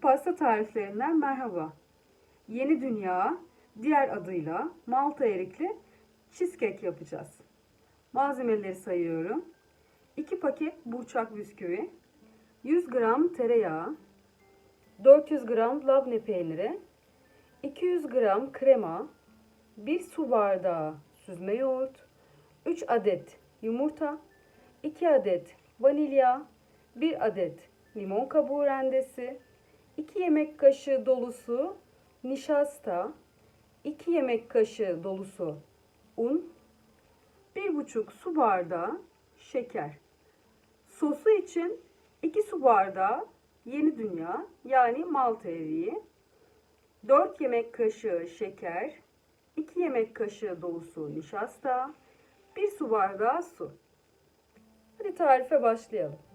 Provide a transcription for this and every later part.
pasta tariflerinden merhaba. Yeni dünya, diğer adıyla Malta erikli cheesecake yapacağız. Malzemeleri sayıyorum. 2 paket burçak bisküvi, 100 gram tereyağı, 400 gram labne peyniri, 200 gram krema, 1 su bardağı süzme yoğurt, 3 adet yumurta, 2 adet vanilya, 1 adet limon kabuğu rendesi, 2 yemek kaşığı dolusu nişasta, 2 yemek kaşığı dolusu un, 1,5 su bardağı şeker. Sosu için 2 su bardağı yeni dünya yani malta eriği, 4 yemek kaşığı şeker, 2 yemek kaşığı dolusu nişasta, 1 su bardağı su. Hadi tarife başlayalım.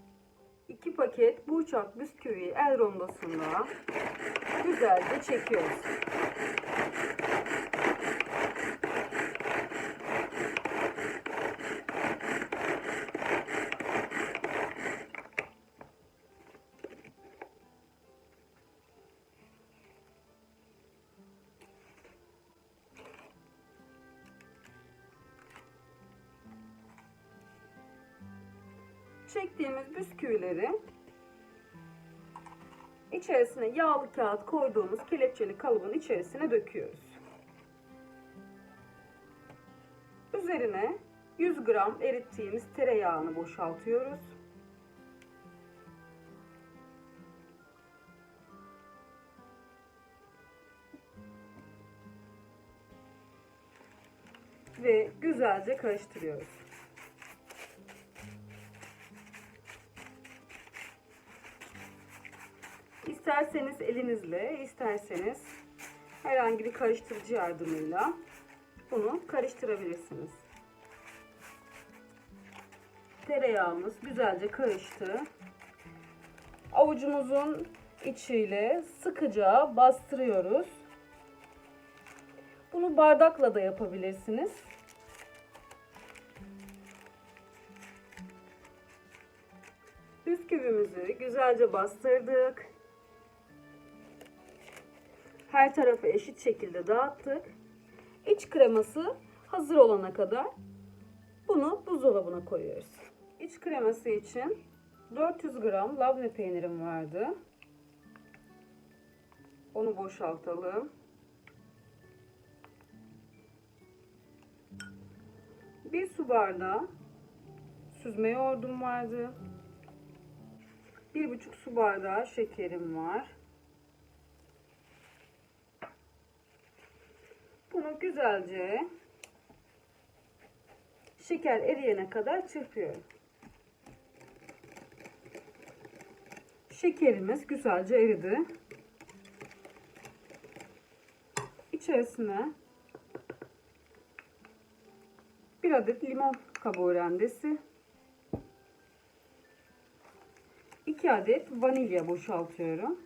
2 paket burçak bisküviyi el rondosunda güzelce çekiyoruz. Çektiğimiz bisküvileri içerisine yağlı kağıt koyduğumuz kelepçeli kalıbın içerisine döküyoruz. Üzerine 100 gram erittiğimiz tereyağını boşaltıyoruz. Ve güzelce karıştırıyoruz. İsterseniz elinizle, isterseniz herhangi bir karıştırıcı yardımıyla bunu karıştırabilirsiniz. Tereyağımız güzelce karıştı. Avucumuzun içiyle sıkıca bastırıyoruz. Bunu bardakla da yapabilirsiniz. Bisküvimizi güzelce bastırdık. Her tarafı eşit şekilde dağıttık. İç kreması hazır olana kadar bunu buzdolabına koyuyoruz. İç kreması için 400 gram labne peynirim vardı. Onu boşaltalım. Bir su bardağı süzme yoğurdum vardı. Bir buçuk su bardağı şekerim var. Bunu güzelce şeker eriyene kadar çırpıyorum. Şekerimiz güzelce eridi. İçerisine bir adet limon kabuğu rendesi, 2 adet vanilya boşaltıyorum.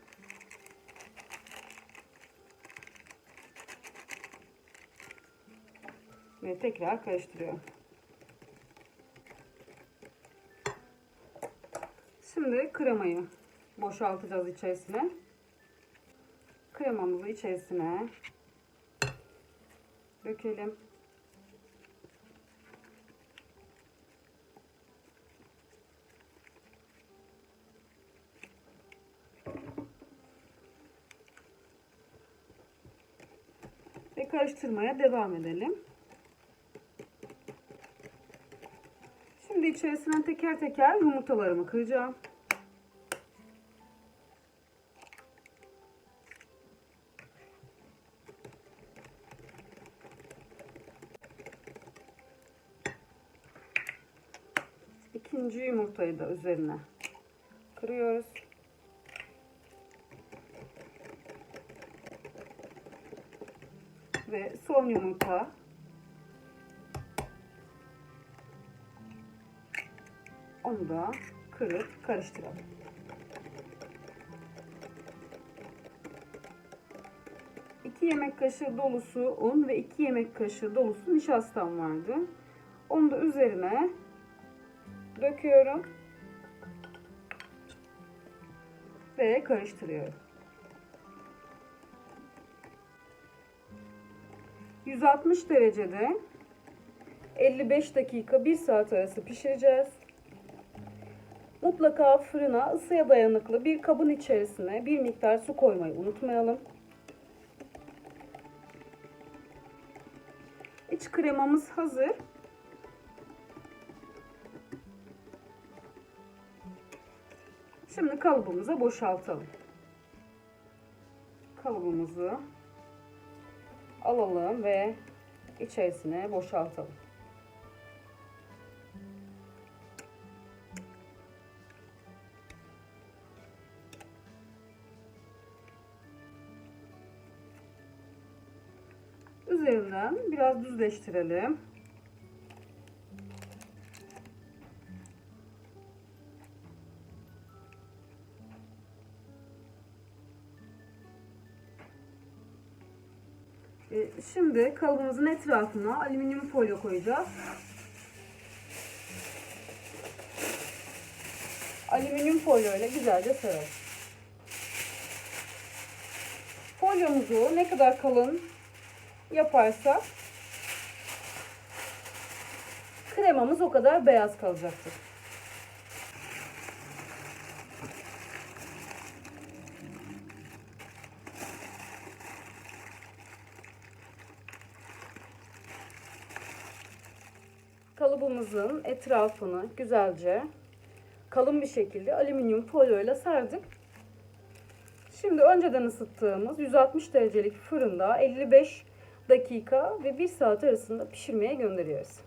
Ve tekrar karıştırıyorum. Şimdi kremayı boşaltacağız içerisine. Kremamızı içerisine dökelim. Ve karıştırmaya devam edelim. Şimdi içerisinden teker teker yumurtalarımı kıracağım. İkinci yumurtayı da üzerine kırıyoruz. Ve son yumurta Onu da kırıp karıştıralım. İki yemek kaşığı dolusu un ve iki yemek kaşığı dolusu nişastam vardı. Onu da üzerine döküyorum. Ve karıştırıyorum. 160 derecede 55 dakika 1 saat arası pişireceğiz. Mutlaka fırına ısıya dayanıklı bir kabın içerisine bir miktar su koymayı unutmayalım. İç kremamız hazır. Şimdi kalıbımıza boşaltalım. Kalıbımızı alalım ve içerisine boşaltalım. Üzerinden biraz düzleştirelim. Ee, Şimdi kalıbımızın etrafına alüminyum folyo koyacağız. Alüminyum folyo ile güzelce saralım. Folyomuzu ne kadar kalın yaparsak kremamız o kadar beyaz kalacaktır. Kalıbımızın etrafını güzelce kalın bir şekilde alüminyum folyo ile sardık. Şimdi önceden ısıttığımız 160 derecelik fırında 55 dakika ve 1 saat arasında pişirmeye gönderiyoruz.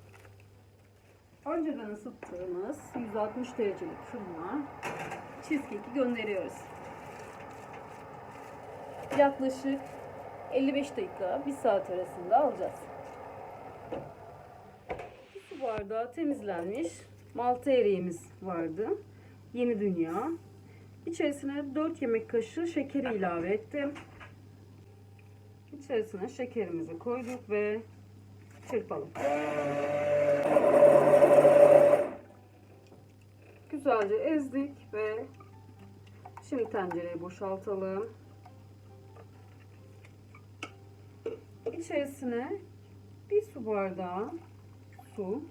Önceden ısıttığımız 160 derecelik fırına cheesecake'i gönderiyoruz. Yaklaşık 55 dakika 1 saat arasında alacağız. Bir su bardağı temizlenmiş malta eriğimiz vardı. Yeni Dünya. İçerisine 4 yemek kaşığı şekeri ilave ettim. İçerisine şekerimizi koyduk ve çırpalım. Güzelce ezdik ve şimdi tencereyi boşaltalım. İçerisine bir su bardağı su,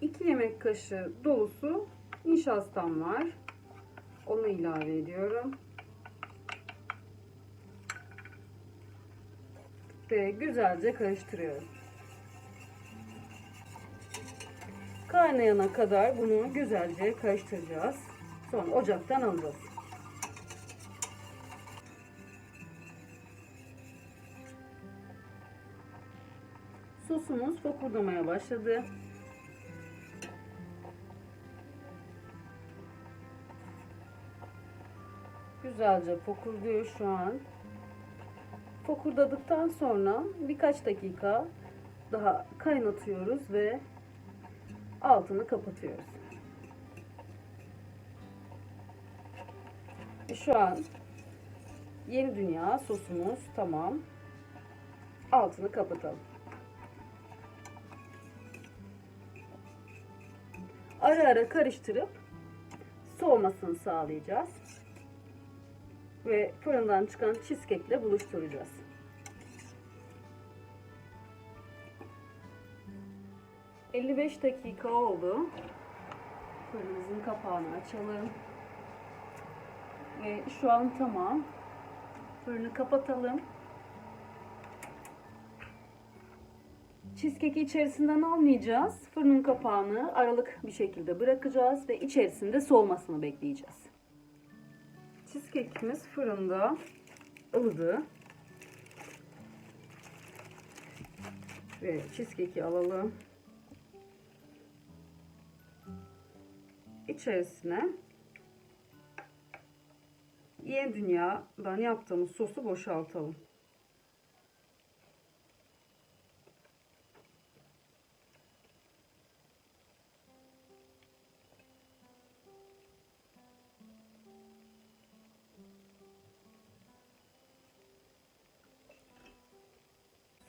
2 yemek kaşığı dolusu nişastam var. Onu ilave ediyorum. Ve güzelce karıştırıyorum. Kaynayana kadar bunu güzelce karıştıracağız. Sonra ocaktan alacağız. Sosumuz fokurdamaya başladı. Güzelce fokurduyor şu an. Fokurdadıktan sonra birkaç dakika daha kaynatıyoruz ve altını kapatıyoruz. Şu an yeni dünya sosumuz tamam. Altını kapatalım. Ara ara karıştırıp soğumasını sağlayacağız. Ve fırından çıkan cheesecake ile buluşturacağız. ...55 dakika oldu. Fırınımızın kapağını açalım. Ve şu an tamam. Fırını kapatalım. Cheesecake'i içerisinden almayacağız. Fırının kapağını aralık bir şekilde bırakacağız ve içerisinde soğumasını bekleyeceğiz. Cheesecake'imiz fırında ılıdı. Ve cheesecake'i alalım. İçerisine Yeni Dünya'dan yaptığımız sosu boşaltalım.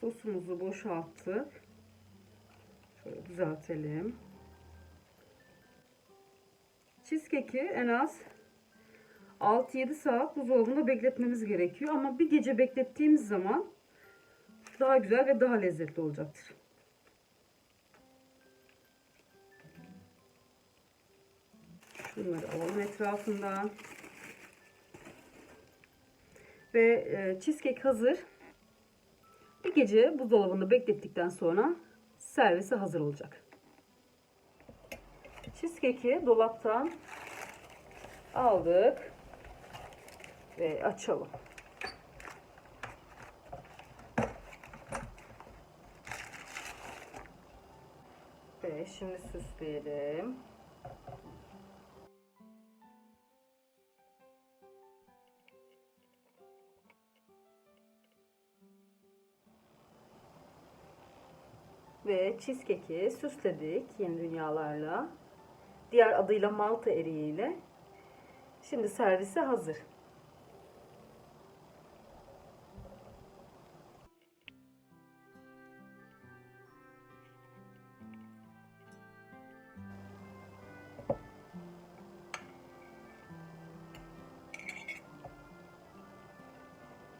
Sosumuzu boşalttık. Şöyle düzeltelim. Cheesecake'i en az 6-7 saat buzdolabında bekletmemiz gerekiyor. Ama bir gece beklettiğimiz zaman daha güzel ve daha lezzetli olacaktır. Bunları alalım etrafından. Ve e, cheesecake hazır. Bir gece buzdolabında beklettikten sonra servise hazır olacak. Cheesecake'i dolaptan aldık ve açalım. Ve şimdi süsleyelim. Ve cheesecake'i süsledik yeni dünyalarla. Diğer adıyla Malta eriğiyle. Şimdi servise hazır.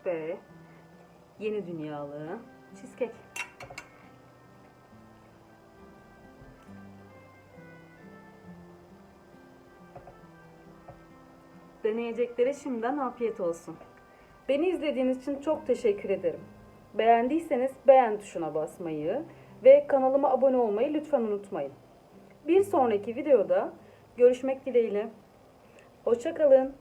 Ve yeni dünyalı cheesecake. Deneyeceklere şimdiden afiyet olsun. Beni izlediğiniz için çok teşekkür ederim. Beğendiyseniz beğen tuşuna basmayı ve kanalıma abone olmayı lütfen unutmayın. Bir sonraki videoda görüşmek dileğiyle. Hoşçakalın.